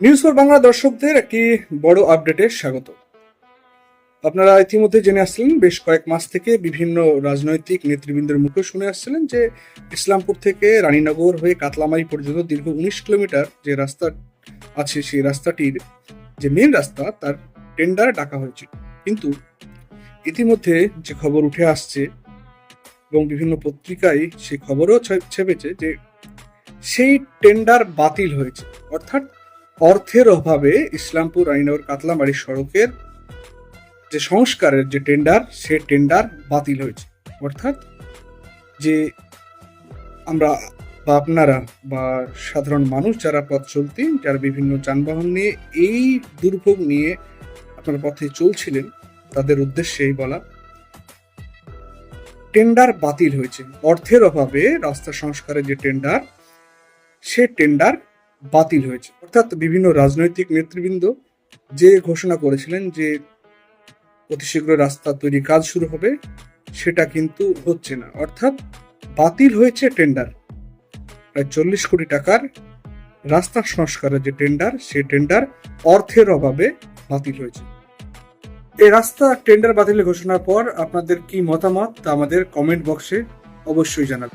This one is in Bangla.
নিউজ ফর বাংলা দর্শকদের একটি বড় আপডেটে স্বাগত। আপনারা ইতিমধ্যে জেনে আসছিলেন বেশ কয়েক মাস থেকে বিভিন্ন রাজনৈতিক নেতৃবৃন্দের মুখে শুনে আসছিলেন যে ইসলামপুর থেকে রানীনগর হয়ে কাতলামারি পর্যন্ত দীর্ঘ উনিশ কিলোমিটার যে রাস্তা আছে, সেই রাস্তাটির যে মেন রাস্তা, তার টেন্ডার ডাকা হয়েছিল। কিন্তু ইতিমধ্যে যে খবর উঠে আসছে এবং বিভিন্ন পত্রিকায় সেই খবরও ছেপেছে যে সেই টেন্ডার বাতিল হয়েছে। অর্থাৎ অর্থের অভাবে ইসলামপুর রানীনগর কাতলামারি সড়কের যে সংস্কারের যে টেন্ডার সে টেন্ডার বাতিল হয়েছে। অর্থাৎ যে আমরা বা আপনারা বা সাধারণ মানুষ যারা পথ চলতি, যারা বিভিন্ন যানবাহন নিয়ে এই দুর্ভোগ নিয়ে আপনারা পথে চলছিলেন, তাদের উদ্দেশ্যেই বলা টেন্ডার বাতিল হয়েছে। অর্থের অভাবে রাস্তা সংস্কারের যে টেন্ডার সে টেন্ডার বাতিল হয়েছে। অর্থাৎ বিভিন্ন রাজনৈতিক নেতৃবৃন্দ যে ঘোষণা করেছিলেন যে অতি শীঘ্র রাস্তা তৈরি কাজ শুরু হবে, সেটা কিন্তু হচ্ছে না। অর্থাৎ বাতিল হয়েছে টেন্ডার। প্রায় চল্লিশ কোটি টাকার রাস্তা সংস্কারের যে টেন্ডার সে টেন্ডার অর্থের অভাবে বাতিল হয়েছে। এই রাস্তা টেন্ডার বাতিলের ঘোষণার পর আপনাদের কি মতামত তা আমাদের কমেন্ট বক্সে অবশ্যই জানাবেন।